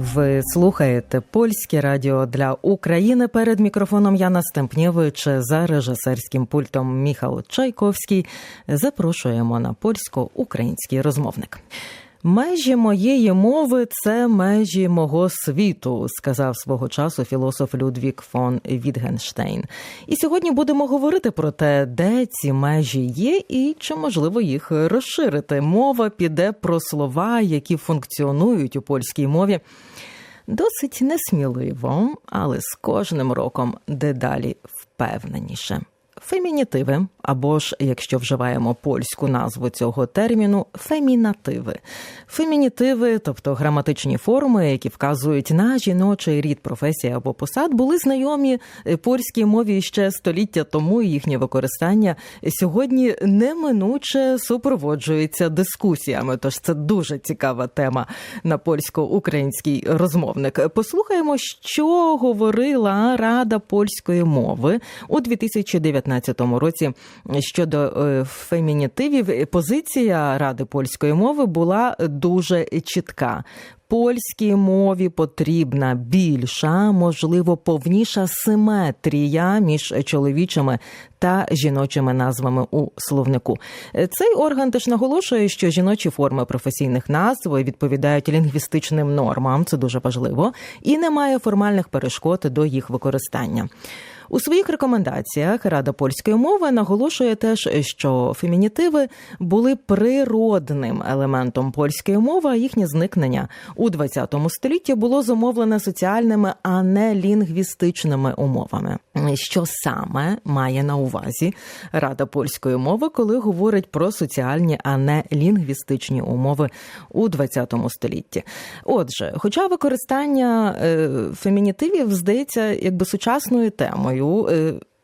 Ви слухаєте польське радіо для України. Перед мікрофоном Яна Стемпнєвич за режисерським пультом Міхал Чайковський. Запрошуємо на польсько-український розмовник. Межі моєї мови це межі мого світу, сказав свого часу філософ Людвік фон Вітгенштейн. І сьогодні будемо говорити про те, де ці межі є, і чи можливо їх розширити. Мова піде про слова, які функціонують у польській мові. Досить несміливо, але з кожним роком дедалі впевненіше. Фемінітиви, або ж, якщо вживаємо польську назву цього терміну, фемінативи. Фемінітиви, тобто граматичні форми, які вказують на жіночий рід професії або посад, були знайомі польській мові ще століття тому. і Їхнє використання сьогодні неминуче супроводжується дискусіями. Тож це дуже цікава тема на польсько-український розмовник. Послухаємо, що говорила Рада польської мови у 2019 році щодо е, фемінітивів. Позиція Ради польської мови була дуже чітка. Польській мові потрібна більша, можливо, повніша симетрія між чоловічими та жіночими назвами у словнику. Цей орган теж наголошує, що жіночі форми професійних назв відповідають лінгвістичним нормам, це дуже важливо, і немає формальних перешкод до їх використання. У своїх рекомендаціях Рада польської мови наголошує теж, що фемінітиви були природним елементом польської мови, а їхнє зникнення у ХХ столітті було зумовлене соціальними, а не лінгвістичними умовами. Що саме має на увазі Рада польської мови, коли говорить про соціальні, а не лінгвістичні умови у ХХ столітті? Отже, хоча використання е, фемінітивів здається якби сучасною темою.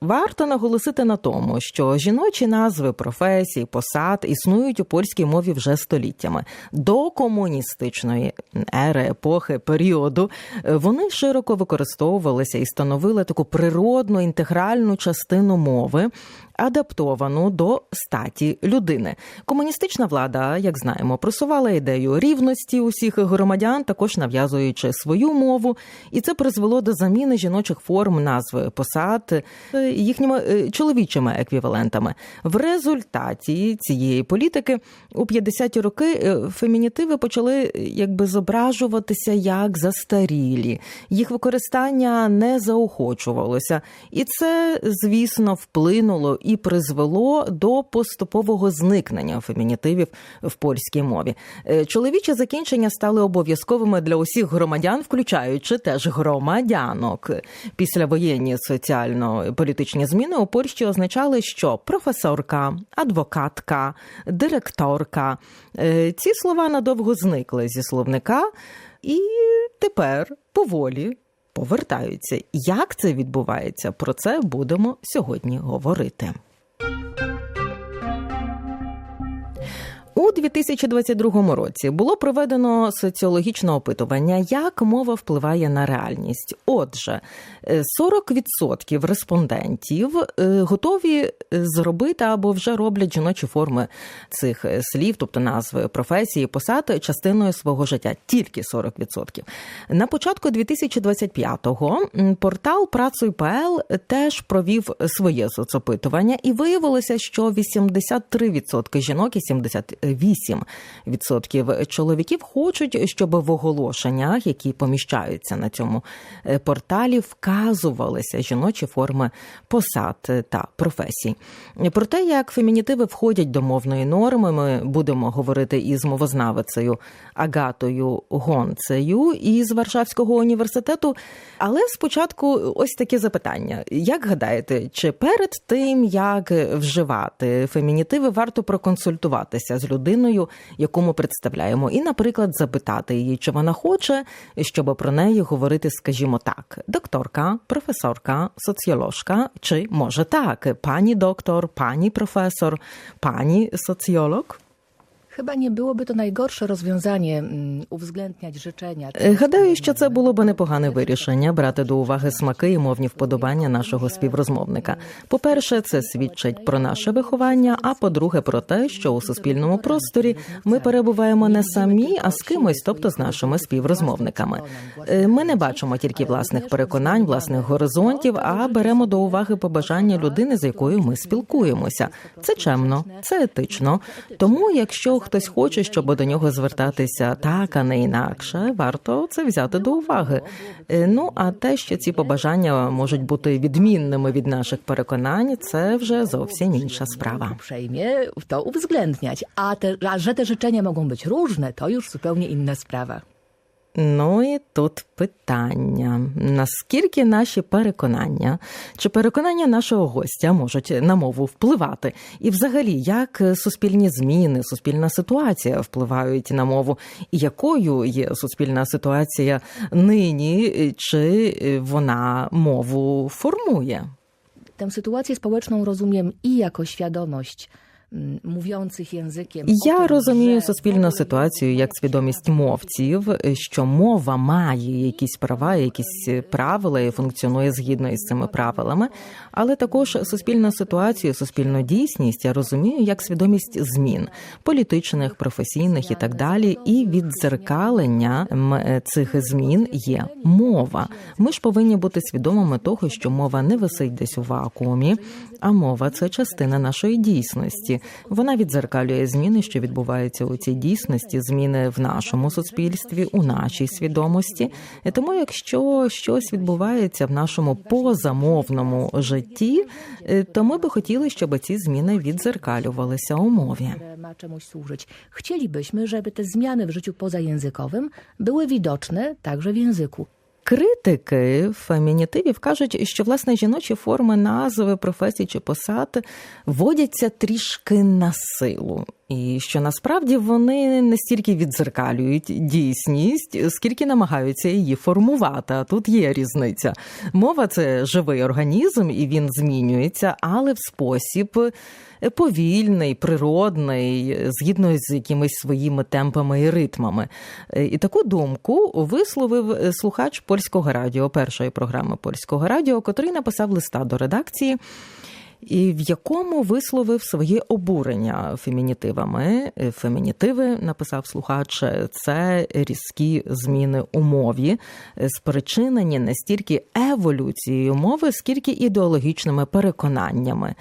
Варто наголосити на тому, що жіночі назви професій, посад існують у польській мові вже століттями. До комуністичної ери епохи періоду вони широко використовувалися і становили таку природну інтегральну частину мови, адаптовану до статі людини. Комуністична влада, як знаємо, просувала ідею рівності усіх громадян, також нав'язуючи свою мову, і це призвело до заміни жіночих форм назви посад їхніми чоловічими еквівалентами. В результаті цієї політики у 50-ті роки фемінітиви почали якби зображуватися як застарілі. Їх використання не заохочувалося, і це, звісно, вплинуло і призвело до поступового зникнення фемінітивів в польській мові. Чоловічі закінчення стали обов'язковими для усіх громадян, включаючи теж громадянок. Післявоєнні соціально-політичні зміни у Польщі означали, що професорка, адвокатка, директорка ці слова надовго зникли зі словника, і тепер поволі повертаються. Як це відбувається? Про це будемо сьогодні говорити. У 2022 році було проведено соціологічне опитування, як мова впливає на реальність. Отже, 40% респондентів готові зробити або вже роблять жіночі форми цих слів, тобто назви професії, посад частиною свого життя. Тільки 40%. На початку 2025-го портал Працуй.пл теж провів своє соцопитування, і виявилося, що 83% жінок і 70% 8% чоловіків хочуть, щоб в оголошеннях, які поміщаються на цьому порталі, вказувалися жіночі форми посад та професій. Про те, як фемінітиви входять до мовної норми, ми будемо говорити із мовознавицею Агатою Гонцею із Варшавського університету. Але спочатку ось таке запитання: як гадаєте, чи перед тим як вживати фемінітиви, варто проконсультуватися з людиною, яку ми представляємо, і, наприклад, запитати її, чи вона хоче, щоб про неї говорити, скажімо так, докторка, професорка, соціоложка, чи може так, пані доктор, пані професор, пані соціолог? Chyba nie byłoby to najgorsze rozwiązanie mm, uwzględniać życzenia. Е, Гадаю, що це було би непогане вирішення брати до уваги смаки і мовні вподобання нашого співрозмовника. По-перше, це свідчить про наше виховання. А по-друге, про те, що у суспільному просторі ми перебуваємо не самі, а з кимось, тобто з нашими співрозмовниками. Е, Ми не бачимо тільки власних переконань, власних горизонтів, а беремо до уваги побажання людини, з якою ми спілкуємося. Це чемно, це етично. Тому, якщо хтось хоче, щоб до нього звертатися так, а не інакше, варто це взяти до уваги. Е, Ну а те, що ці побажання можуть бути відмінними від наших переконань, це вже зовсім інша справа. Uprzejmie to uwzględniać. A, te, a że te życzenia mogą być różne, to już zupełnie inna sprawa. Ну і тут питання: наскільки наші переконання чи переконання нашого гостя можуть на мову впливати? І взагалі, як суспільні зміни, суспільна ситуація впливають на мову, і якою є суспільна ситуація нині, чи вона мову формує? Tę sytuację społeczną rozumiem i jako świadomość mówiących językiem. Я розумію суспільну ситуацію як свідомість мовців, що мова має якісь права, якісь правила і функціонує згідно із цими правилами. Але також суспільну ситуацію, суспільну дійсність я розумію як свідомість змін політичних, професійних і так далі. І віддзеркалення цих змін є мова. Ми ж повинні бути свідомими того, що мова не висить десь у вакуумі, а мова це частина нашої дійсності. Вона віддзеркалює зміни, що відбуваються у цій дійсності, зміни в нашому суспільстві, у нашій свідомості. Тому, якщо щось відбувається в нашому позамовному житті, е, то ми би хотіли, щоб ці зміни віддзеркалювалися у мові. służyć. Chcielibyśmy, żeby te zmiany w życiu pozajęzykowym były widoczne także w języku. Критики фемінітивів кажуть, що власне жіночі форми назви, професій чи посад вводяться трішки на силу, і що насправді вони не стільки відзеркалюють дійсність, скільки намагаються її формувати. А тут є різниця. Мова це живий організм, і він змінюється, але в спосіб. Повільний, природний, згідно з якимись своїми темпами і ритмами. І таку думку висловив слухач польського радіо, першої програми польського радіо, котрий написав листа до редакції. І в якому висловив своє обурення фемінітивами. Фемінітиви, написав слухач, це різкі зміни у мові, спричинені не стільки еволюцією мови, скільки ідеологічними переконаннями.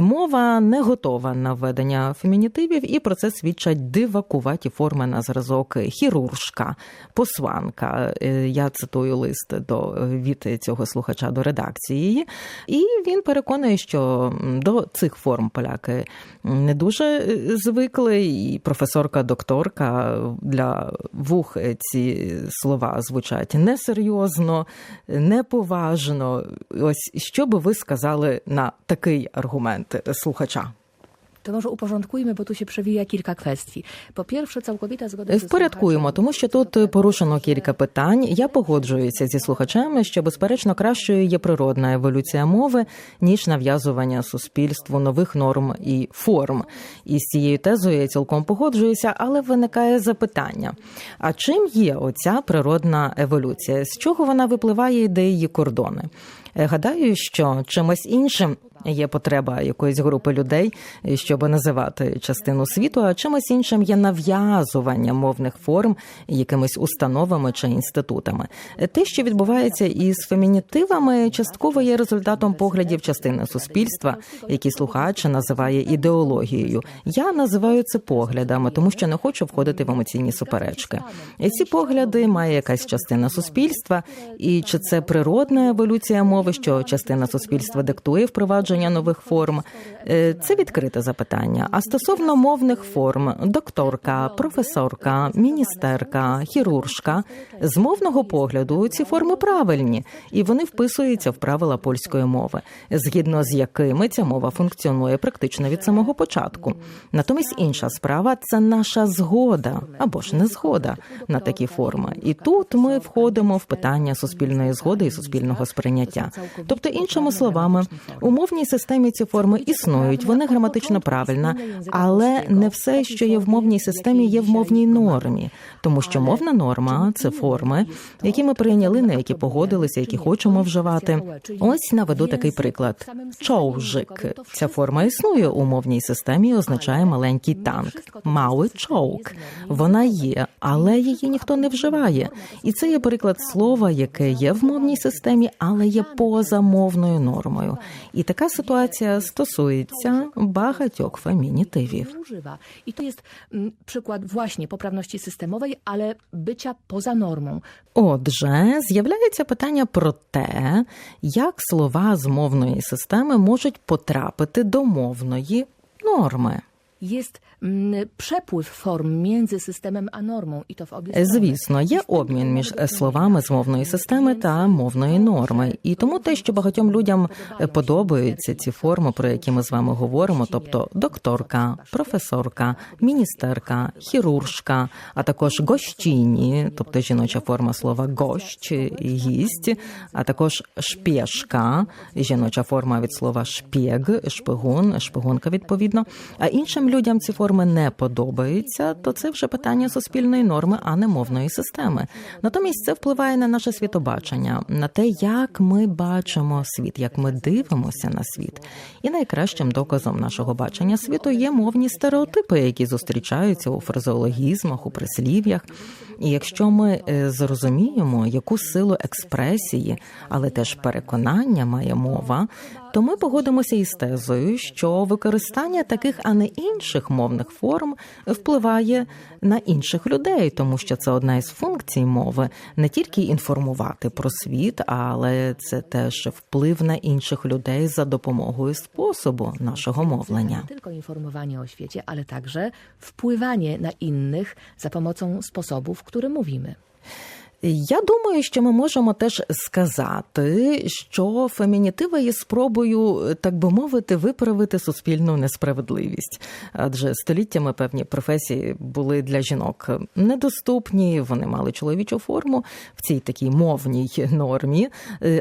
Мова не готова на введення фемінітивів, і про це свідчать дивакуваті форми на зразок хіруржка, посланка. Я цитую лист до від цього слухача до редакції, і він переконує, що до цих форм поляки не дуже звикли, і професорка, докторка для вух ці слова звучать несерйозно, неповажно. Ось що би ви сказали на такий аргумент слухача? To może uporządkujmy, bo tu się przewija kilka kwestii. Po pierwsze, całkowita zgoda Впорядкуємо, тому що тут порушено кілька питань. Я погоджуюся зі слухачами, що безперечно кращою є природна еволюція мови ніж нав'язування суспільству нових норм і форм. І з цією тезою я цілком погоджуюся, але виникає запитання: а чим є оця природна еволюція? З чого вона випливає і де її кордони? Гадаю, що чимось іншим є потреба якоїсь групи людей, щоб називати частину світу, а чимось іншим є нав'язування мовних форм якимись установами чи інститутами. Те, що відбувається із фемінітивами, частково є результатом поглядів частини суспільства, які слухач називає ідеологією. Я називаю це поглядами, тому що не хочу входити в емоційні суперечки. І ці погляди має якась частина суспільства, і чи це природна еволюція мови, що частина суспільства диктує впровадження нових форм, Е, це відкрите запитання. А стосовно мовних форм, докторка, професорка, міністерка, хіруржка з мовного погляду ці форми правильні і вони вписуються в правила польської мови, згідно з якими ця мова функціонує практично від самого початку. Натомість інша справа це наша згода або ж не згода на такі форми. І тут ми входимо в питання суспільної згоди і суспільного сприйняття. Тобто, іншими словами, у мовній системі ці форми існують, вони граматично правильно, але не все, що є в мовній системі, є в мовній нормі, тому що мовна норма це форми, які ми прийняли, на які погодилися, які хочемо вживати. Ось наведу такий приклад: човжик. Ця форма існує у мовній системі і означає маленький танк. Мауи чоук. Вона є, але її ніхто не вживає. І це є приклад слова, яке є в мовній системі, але є поза мовною нормою. І така ситуація стосується багатьох фемінітивів. І то є приклад mm, поправності системової, але биття поза нормою. Отже, з'являється питання про те, як слова з мовної системи можуть потрапити до мовної норми. Jest mm, przepływ form między systemem a normą i to w obie strony. Звісно, є обмін між словами з мовної системи та мовної норми, і тому те, що багатьом людям подобаються ці форми, про які ми з вами говоримо, тобто докторка, професорка, міністерка, хіруржка, а також гощині, тобто жіноча форма слова гощ, гість, а також шпєшка, жіноча форма від слова шпєг, шпигун, шпигунка відповідно. А іншим людям ці форми не подобаються, то це вже питання суспільної норми, а не мовної системи. Натомість це впливає на наше світобачення, на те, як ми бачимо світ, як ми дивимося на світ. І найкращим доказом нашого бачення світу є мовні стереотипи, які зустрічаються у фразеологізмах, у прислів'ях. І якщо ми е, зрозуміємо, яку силу експресії, але теж переконання має мова, то ми погодимося із тезою, що використання таких, а не інших мовних форм впливає на інших людей, тому що це одна із функцій мови не тільки інформувати про світ, але це теж вплив на інших людей за допомогою способу нашого мовлення. Nie tylko informowanie o świecie, ale także wpływanie na innych za pomocą sposobów, które mówimy. Я думаю, що ми можемо теж сказати, що фемінітиви є спробою, так би мовити, виправити суспільну несправедливість. Адже століттями певні професії були для жінок недоступні, вони мали чоловічу форму в цій такій мовній нормі.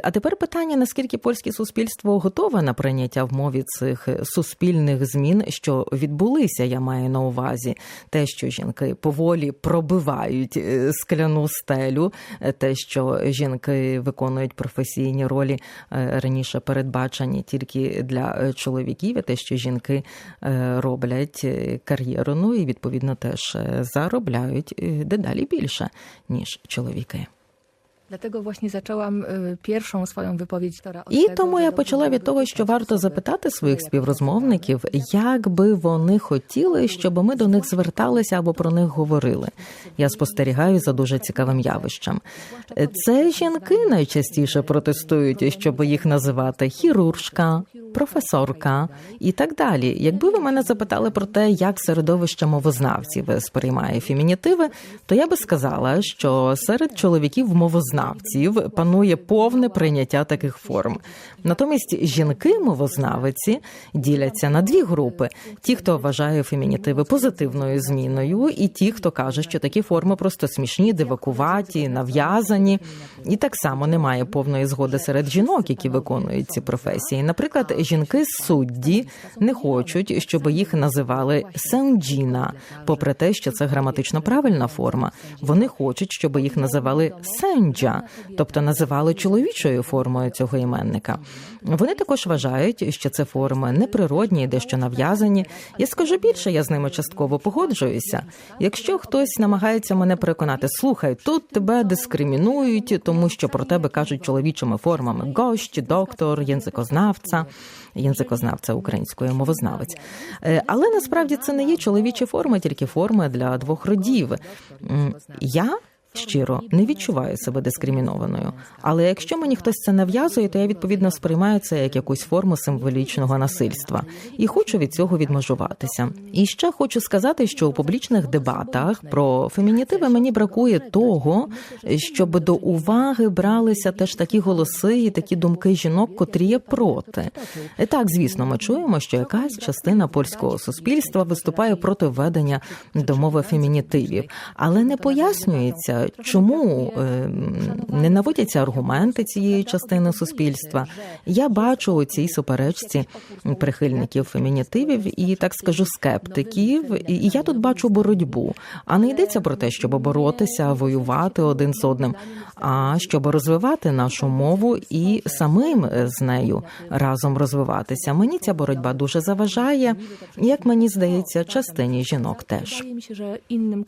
А тепер питання: наскільки польське суспільство готове на прийняття в мові цих суспільних змін, що відбулися, я маю на увазі, те, що жінки поволі пробивають е, скляну стелю те, що жінки виконують професійні ролі е, раніше передбачені тільки для е, чоловіків, і те, що жінки е, роблять кар'єру, ну і відповідно теж заробляють дедалі більше ніж чоловіки. І тому я почала від того, що варто запитати своїх співрозмовників, як би вони хотіли, щоб ми до них зверталися або про них говорили. Я спостерігаю за дуже цікавим явищем. Це жінки найчастіше протестують, щоб їх називати хіруржка, професорка і так далі. Якби ви мене запитали про те, як середовище мовознавців сприймає фемінітиви, то я би сказала, що серед чоловіків мовознавців панує повне прийняття таких форм. Натомість жінки-мовознавиці діляться на дві групи: ті, хто вважає фемінітиви позитивною зміною, і ті, хто каже, що такі форми просто смішні, дивакуваті, нав'язані. І так само немає повної згоди серед жінок, які виконують ці професії. Наприклад, жінки судді не хочуть, щоб їх називали сенджіна, попри те, що це граматично правильна форма. Вони хочуть, щоб їх називали сенджа, тобто називали чоловічою формою цього іменника. Вони також вважають, що це форми неприродні, дещо нав'язані. Я скажу більше, я з ними частково погоджуюся. Якщо хтось намагається мене переконати, слухай, тут тебе дискримінують, тому що про тебе кажуть чоловічими формами гощ, доктор, язикознавця. Язикознавця української мовознавець, Е, але насправді це не є чоловічі форми, тільки форми для двох родів. Я щиро не відчуваю себе дискримінованою. Але якщо мені хтось це нав'язує, то я відповідно сприймаю це як якусь форму символічного насильства і хочу від цього відмежуватися. І ще хочу сказати, що у публічних дебатах про фемінітиви мені бракує того, щоб до уваги бралися теж такі голоси і такі думки жінок, котрі є проти. І Так, звісно, ми чуємо, що якась частина польського суспільства виступає проти введення до мови фемінітивів, але не пояснюється, чому е, не наводяться аргументи цієї частини суспільства. Я бачу у цій суперечці прихильників фемінітивів і так скажу скептиків. І я тут бачу боротьбу. А не йдеться про те, щоб боротися, воювати один з одним, а щоб розвивати нашу мову і самим з нею разом розвиватися. Мені ця боротьба дуже заважає, як мені здається, частині жінок теж. Wydaje mi się, że innym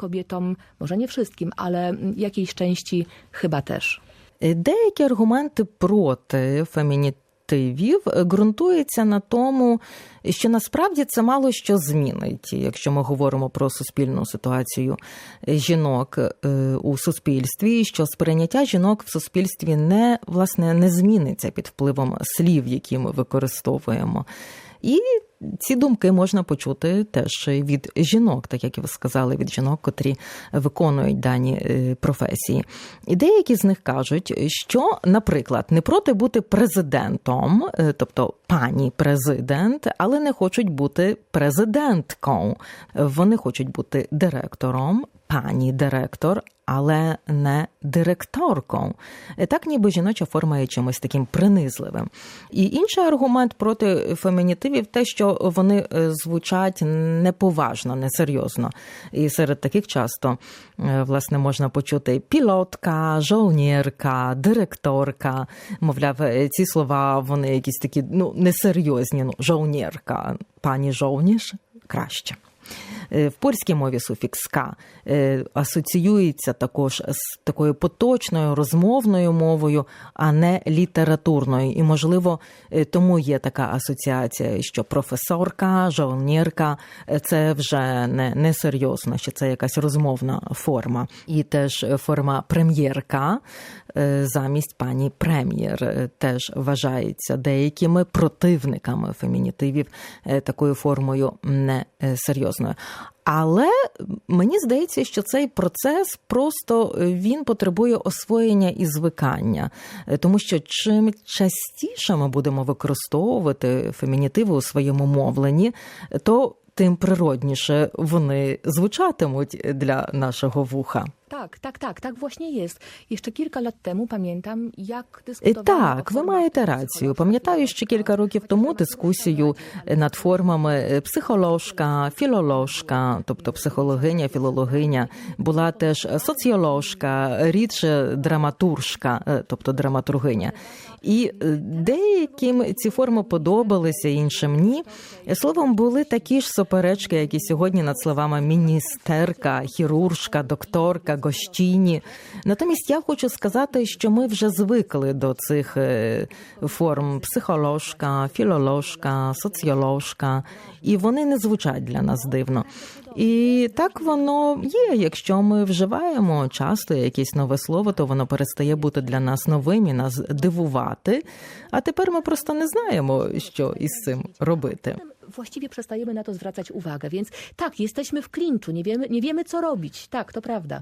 ale jakiejś części chyba też. Деякі аргументи проти фемінітивів ґрунтуються на тому, що насправді це мало що змінить, якщо ми говоримо про суспільну ситуацію жінок е, у суспільстві, що сприйняття жінок в суспільстві не власне не зміниться під впливом слів, які ми використовуємо. І ці думки можна почути теж від жінок, так як і ви сказали, від жінок, котрі виконують дані е, професії. І деякі з них кажуть, що, наприклад, не проти бути президентом, е, тобто пані президент, але не хочуть бути президенткою. Вони хочуть бути директором, пані директор, але не директоркою. Так ніби жіноча форма є чимось таким принизливим. І інший аргумент проти фемінітивів те, що вони е, звучать неповажно, несерйозно. І серед таких часто е, власне можна почути пілотка, жовнірка, директорка. Мовляв, е, ці слова вони якісь такі ну несерйозні. Ну, жовнірка, пані жовніш краще. Е, В польській мові суфікс «ка» е, асоціюється також з такою поточною розмовною мовою, а не літературною. І, можливо, е, тому є така асоціація, що професорка, жовнірка це вже не, не серйозно, що це якась розмовна форма. І теж форма прем'єрка замість пані прем'єр теж вважається деякими противниками фемінітивів такою формою не е, серйозною. Але мені здається, що цей процес просто е, він потребує освоєння і звикання, Е, тому що чим частіше ми будемо використовувати фемінітиви у своєму мовленні, то тим природніше вони звучатимуть для нашого вуха. Tak, tak, tak, tak właśnie jest. Jeszcze kilka lat temu pamiętam, jak dyskutowano Так, ви маєте рацію. Пам'ятаю, що кілька років тому дискусію над формами психоложка, філоложка, тобто психологиня, філологиня, була теж соціоложка, рідше драматуржка, тобто драматургиня. І деяким ці форми подобалися, іншим ні. Словом, були такі ж суперечки, як і сьогодні над словами міністерка, хіруржка, докторка, гощині. Натомість я хочу сказати, що ми вже звикли до цих е, форм психоложка, філоложка, соціоложка, і вони не звучать для нас дивно. І так воно є. Якщо ми вживаємо часто якесь нове слово, то воно перестає бути для нас новим і нас дивувати. А тепер ми просто не знаємо, що із цим робити. Właściwie przestajemy na to zwracać uwagę, więc tak, jesteśmy w klinczu, nie wiemy, nie wiemy co robić. Tak, to prawda.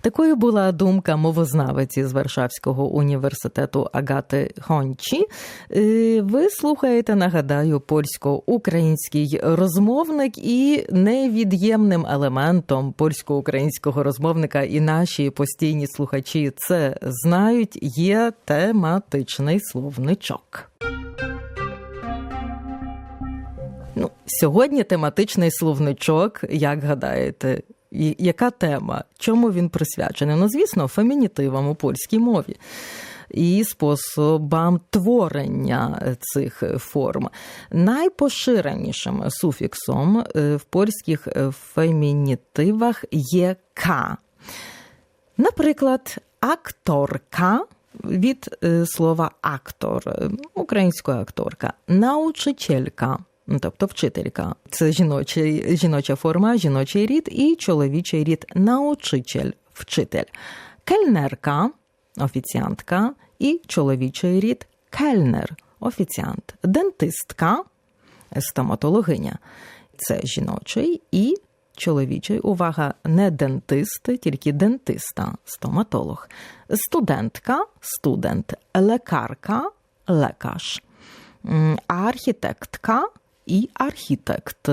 Такою була думка мовознавиці з Варшавського університету Агати Хончі. Е, Ви слухаєте, нагадаю, польсько-український розмовник і невід'ємним елементом польсько-українського розмовника, і наші постійні слухачі це знають. Є тематичний словничок. Ну, сьогодні тематичний словничок, як гадаєте, і- яка тема? Чому він присвячений? Ну, звісно, фемінітивам у польській мові. І способам творення цих форм. Найпоширенішим суфіксом е, в польських е, фемінітивах є К. Наприклад, акторка від е, слова актор, українською акторка, научителька. Ну, Тобто вчителька, це жіночий, жіноча форма, жіночий рід і чоловічий рід научитель, вчитель, кельнерка, офіціантка і чоловічий рід кельнер, офіціант, дентистка, стоматологиня. Це жіночий і чоловічий. Увага, не дентист, тільки дентиста, стоматолог. Студентка, студент, лекарка, лекаш, архітектка і архітект,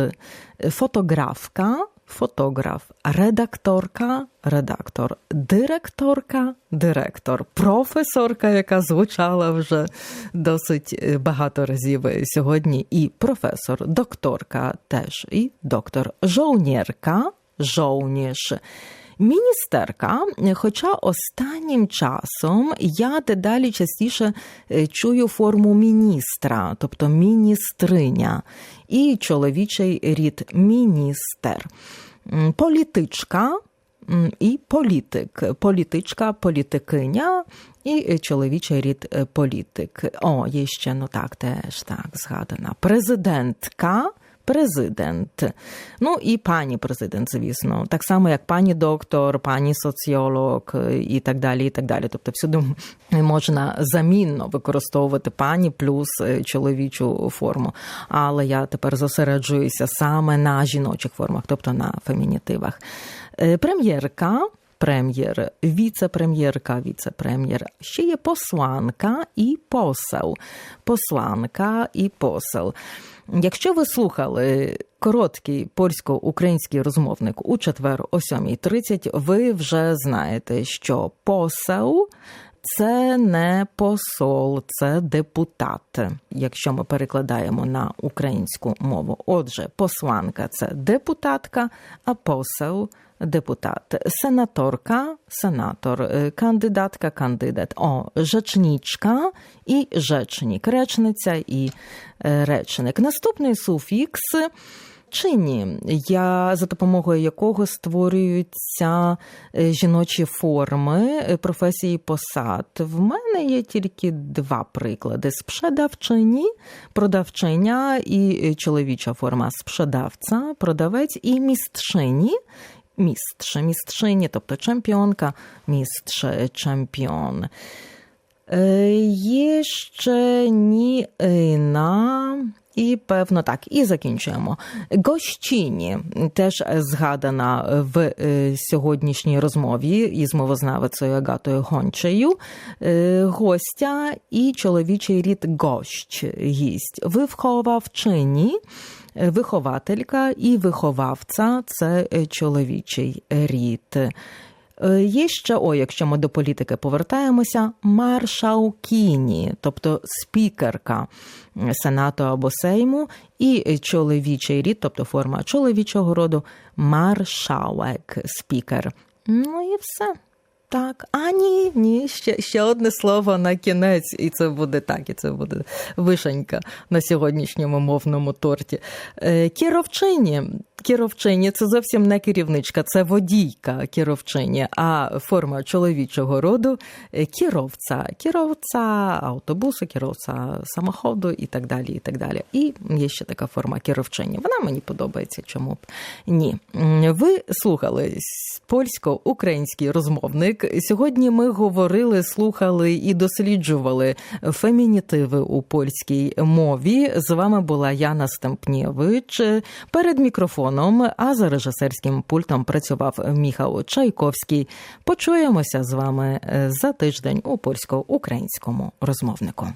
фотографка, фотограф, редакторка, редактор, директорка, директор, професорка, яка звучала вже досить багато разів сьогодні, і професор, докторка теж, і доктор, жовнірка, жовніш. Міністерка, хоча останнім часом я дедалі частіше е, чую форму міністра, тобто міністриня, і чоловічий рід міністер. Політичка і політик, політичка, політикиня і е, чоловічий рід е, політик. О, є ще ну так, теж так згадана. Президентка. Президент, ну і пані президент, звісно, так само як пані доктор, пані соціолог і так далі. і так далі. Тобто, всюди можна замінно використовувати пані плюс е, чоловічу форму. Але я тепер зосереджуюся саме на жіночих формах, тобто на фемінітивах. Е, Прем'єрка. Прем'єр, віце-прем'єрка, віце-прем'єр. Ще є посланка і посел. Посланка і посел. Якщо ви слухали короткий польсько-український розмовник у четвер о 7.30, ви вже знаєте, що посел це не посол, це депутат. Якщо ми перекладаємо на українську мову. Отже, посланка це депутатка, а посел депутат, сенаторка, сенатор, е, кандидатка, кандидат, о, rzeczniczka і rzecznik, речниця і е, речник. Наступний суфікс чині, я за допомогою якого створюються е, жіночі форми е, професії посад. В мене є тільки два приклади: спшедавчині, продавчиня і е, чоловіча форма спшедавця, продавець і містшині. Містше, містшині, тобто чемпіонка, містше, чемпіон. Е, Є ще ніна. І певно так, і закінчуємо. Гощині теж згадана в е, сьогоднішній розмові із мовознавицею Агатою Гончею. Е, Гостя і чоловічий рід гощ, гість. Виховавчині, вихователька і виховавця це чоловічий рід. Е, Є ще, о, якщо ми до політики повертаємося, маршалкіні, тобто спікерка Сенату або Сейму, і чоловічий рід, тобто форма чоловічого роду, маршалек, спікер. Ну і все. Так, а ні, ні, ще, ще одне слово на кінець, і це буде так, і це буде вишенька на сьогоднішньому мовному торті. Е, Кіровчині. Кіровчині це зовсім не керівничка, це водійка кіровчині, а форма чоловічого роду кіровця, кіровця автобусу, кіровця самоходу і так далі. І так далі. І є ще така форма кіровчині. Вона мені подобається, чому б ні. Ви слухали польсько-український розмовник. Сьогодні ми говорили, слухали і досліджували фемінітиви у польській мові. З вами була Яна Стемпнєвич. Перед мікрофоном, а за режисерським пультом працював Міхал Чайковський. Почуємося з вами за тиждень у польсько-українському розмовнику.